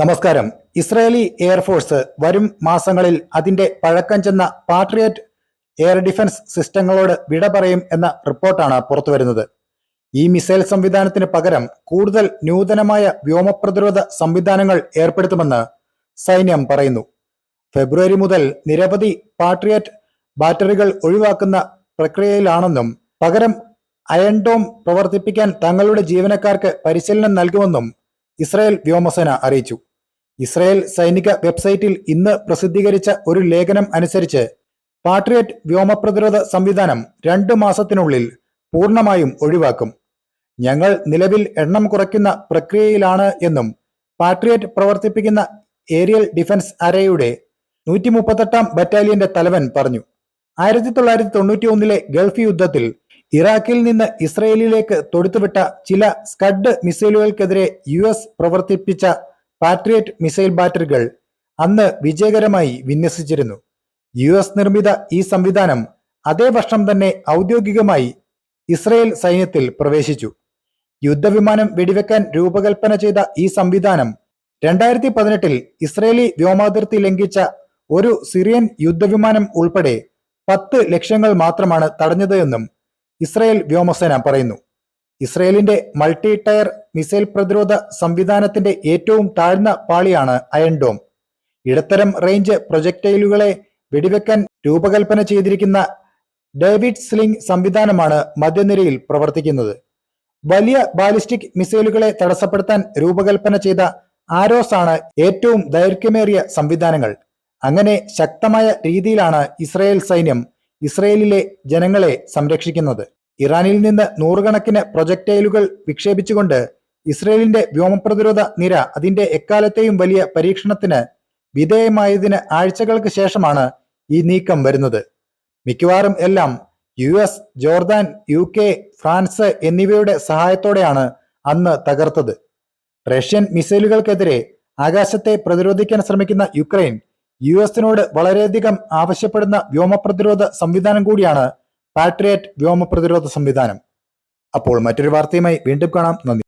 നമസ്കാരം. Israeli air force വരും മാസങ്ങളിൽ അതിന്റെ പഴക്കം ചെന്ന പാട്രിയറ്റ് എയർ ഡിഫൻസ് സിസ്റ്റങ്ങളോട് വിട പറയും എന്ന റിപ്പോർട്ടാണ് പുറത്തുവരുന്നത്. ഈ മിസൈൽ സംവിധാനത്തിന് പകരം കൂടുതൽ നൂതനമായ വ്യോമപ്രതിരോധ സംവിധാനങ്ങൾ ഏർപ്പെടുത്തുമെന്ന് സൈന്യം പറയുന്നു. ഫെബ്രുവരി മുതൽ നിരവധി പാട്രിയറ്റ് ബാറ്ററികൾ ഒഴിവാക്കുന്ന പ്രക്രിയയിലാണെന്നും പകരം അയൺ ഡോം പ്രവർത്തിപ്പിക്കാൻ തങ്ങളുടെ ജീവനക്കാർക്ക് പരിശീലനം നൽകുമെന്നും ഇസ്രായേൽ വ്യോമസേന അറിയിച്ചു. ഇസ്രായേൽ സൈനിക വെബ്സൈറ്റിൽ ഇന്ന് പ്രസിദ്ധീകരിച്ച ഒരു ലേഖനം അനുസരിച്ച് പാട്രിയറ്റ് വ്യോമപ്രതിരോധ സംവിധാനം രണ്ട് മാസത്തിനുള്ളിൽ പൂർണമായും ഒഴിവാക്കും. ഞങ്ങൾ നിലവിൽ എണ്ണം കുറയ്ക്കുന്ന പ്രക്രിയയിലാണ് എന്നും പാട്രിയറ്റ് പ്രവർത്തിപ്പിക്കുന്ന ഏരിയൽ ഡിഫൻസ് അരയുടെ നൂറ്റി മുപ്പത്തെട്ടാം ബറ്റാലിയന്റെ തലവൻ പറഞ്ഞു. ആയിരത്തി തൊള്ളായിരത്തി തൊണ്ണൂറ്റി ഒന്നിലെ ഗൾഫ് യുദ്ധത്തിൽ ഇറാഖിൽ നിന്ന് ഇസ്രയേലിലേക്ക് തൊടുത്തുവിട്ട ചില സ്കഡ് മിസൈലുകൾക്കെതിരെ യു പ്രവർത്തിപ്പിച്ച പാട്രിയറ്റ് മിസൈൽ ബാറ്ററികൾ അന്ന് വിജയകരമായി വിന്യസിച്ചിരുന്നു. യു എസ് നിർമ്മിത ഈ സംവിധാനം അതേ വർഷം തന്നെ ഔദ്യോഗികമായി ഇസ്രയേൽ സൈന്യത്തിൽ പ്രവേശിച്ചു. യുദ്ധവിമാനം വെടിവെക്കാൻ രൂപകൽപ്പന ചെയ്ത ഈ സംവിധാനം രണ്ടായിരത്തി പതിനെട്ടിൽ ഇസ്രയേലി വ്യോമാതിർത്തി ലംഘിച്ച ഒരു സിറിയൻ യുദ്ധവിമാനം ഉൾപ്പെടെ പത്ത് ലക്ഷ്യങ്ങൾ മാത്രമാണ് തടഞ്ഞത് എന്നും ഇസ്രയേൽ വ്യോമസേന പറയുന്നു. ഇസ്രയേലിന്റെ മൾട്ടി ടയർ മിസൈൽ പ്രതിരോധ സംവിധാനത്തിന്റെ ഏറ്റവും താഴ്ന്ന പാളിയാണ് അയൺ ഡോം. ഇടത്തരം റേഞ്ച് പ്രൊജക്ടൈലുകളെ വെടിവെക്കാൻ രൂപകൽപ്പന ചെയ്തിരിക്കുന്ന ഡേവിഡ് സ്ലിംഗ് സംവിധാനമാണ് മധ്യനിരയിൽ പ്രവർത്തിക്കുന്നത്. വലിയ ബാലിസ്റ്റിക് മിസൈലുകളെ തടസ്സപ്പെടുത്താൻ രൂപകൽപ്പന ചെയ്ത ആരോസ് ആണ് ഏറ്റവും ദൈർഘ്യമേറിയ സംവിധാനങ്ങൾ. അങ്ങനെ ശക്തമായ രീതിയിലാണ് ഇസ്രായേൽ സൈന്യം ഇസ്രയേലിലെ ജനങ്ങളെ സംരക്ഷിക്കുന്നത്. ഇറാനിൽ നിന്ന് നൂറുകണക്കിന് പ്രൊജക്ടൈലുകൾ വിക്ഷേപിച്ചുകൊണ്ട് ഇസ്രയേലിന്റെ വ്യോമപ്രതിരോധ നിര അതിന്റെ എക്കാലത്തെയും വലിയ പരീക്ഷണത്തിന് വിധേയമായതിന് ആഴ്ചകൾക്ക് ശേഷമാണ് ഈ നീക്കം വരുന്നത്. മിക്കവാറും എല്ലാം U S Jordan U K France എന്നിവയുടെ സഹായത്തോടെയാണ് അന്ന് തകർത്തത്. റഷ്യൻ മിസൈലുകൾക്കെതിരെ ആകാശത്തെ പ്രതിരോധിക്കാൻ ശ്രമിക്കുന്ന യുക്രൈൻ യു എസിനോട് വളരെയധികം ആവശ്യപ്പെടുന്ന വ്യോമപ്രതിരോധ സംവിധാനം കൂടിയാണ് പാട്രിയറ്റ് വ്യോമ പ്രതിരോധ സംവിധാനം. അപ്പോൾ മറ്റൊരു വാർത്തയുമായി വീണ്ടും കാണാം. നന്ദി.